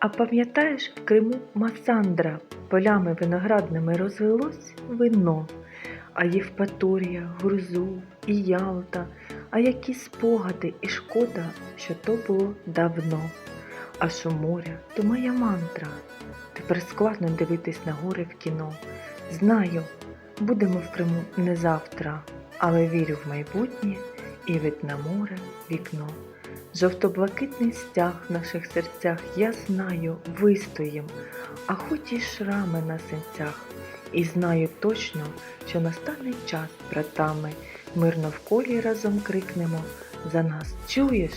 А пам'ятаєш, в Криму Масандра полями виноградними розвелось вино, а Євпаторія, Гурзув і Ялта, а які спогади і шкода, що то було давно. А що моря, то моя мантра. Тепер складно дивитись на гори в кіно. Знаю, будемо в Криму не завтра, але вірю в майбутнє і вид на море вікно. Жовто-блакитний стяг в наших серцях, я знаю, вистоїм, а хоч і шрами на синцях. І знаю точно, що настане час, братами, мирно в колі разом крикнемо за нас. Чуєш?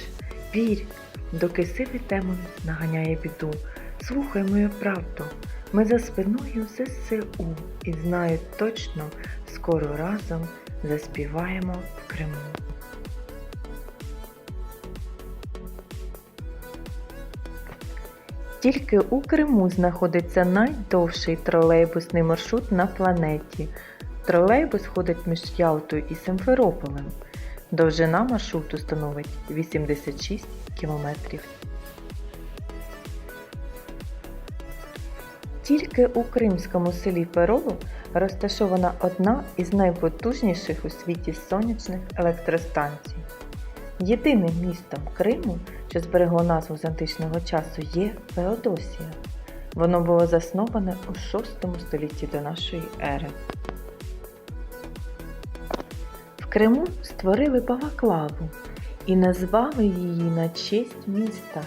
Вірь, доки сивий демон наганяє біду. Слухай мою правду, ми за спиною ЗСУ і знаю точно, скоро разом заспіваємо в Криму. Тільки у Криму знаходиться найдовший тролейбусний маршрут на планеті. Тролейбус ходить між Ялтою і Симферополем. Довжина маршруту становить 86 кілометрів. Тільки у кримському селі Перолу розташована одна із найпотужніших у світі сонячних електростанцій. Єдиним містом Криму, що зберегло назву з античного часу, є Феодосія. Воно було засноване у VI столітті до нашої ери. В Криму створили Балаклаву і назвали її на честь міста.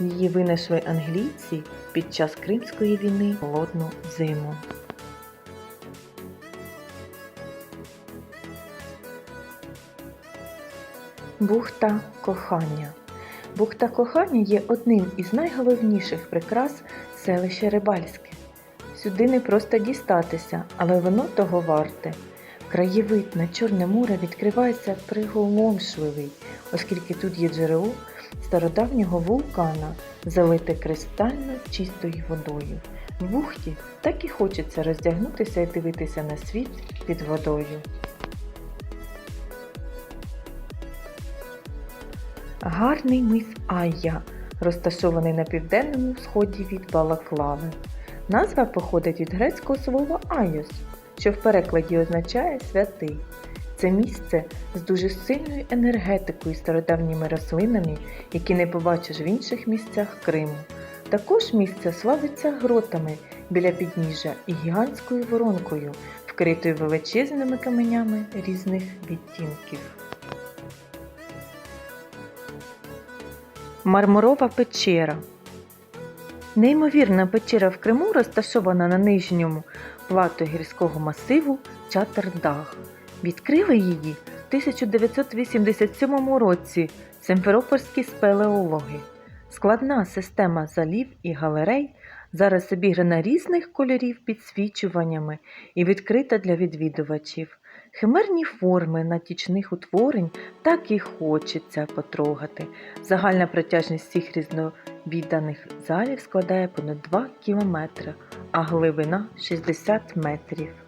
Її винайшли англійці під час Кримської війни холодну зиму. Бухта кохання. Бухта кохання є одним із найголовніших прикрас селища Рибальське. Сюди не просто дістатися, але воно того варте. Краєвид на Чорне море відкривається приголомшливий, оскільки тут є джерело стародавнього вулкана, залите кристально чистою водою. В бухті так і хочеться роздягнутися і дивитися на світ під водою. Гарний мис Айя, розташований на південному сході від Балаклави. Назва походить від грецького слова Айос, що в перекладі означає святий. Це місце з дуже сильною енергетикою стародавніми рослинами, які не побачиш в інших місцях Криму. Також місце славиться гротами біля підніжжя і гігантською воронкою, вкритою величезними каменями різних відтінків. Мармурова печера. Неймовірна печера в Криму розташована на нижньому плато гірського масиву Чатердах. Відкрили її в 1987 році симферопольські спелеологи. Складна система залів і галерей зараз обіграна різних кольорів підсвічуваннями і відкрита для відвідувачів. Химерні форми натічних утворень так і хочеться потрогати. Загальна протяжність цих різновіданих залів складає понад 2 кілометри, а глибина 60 метрів.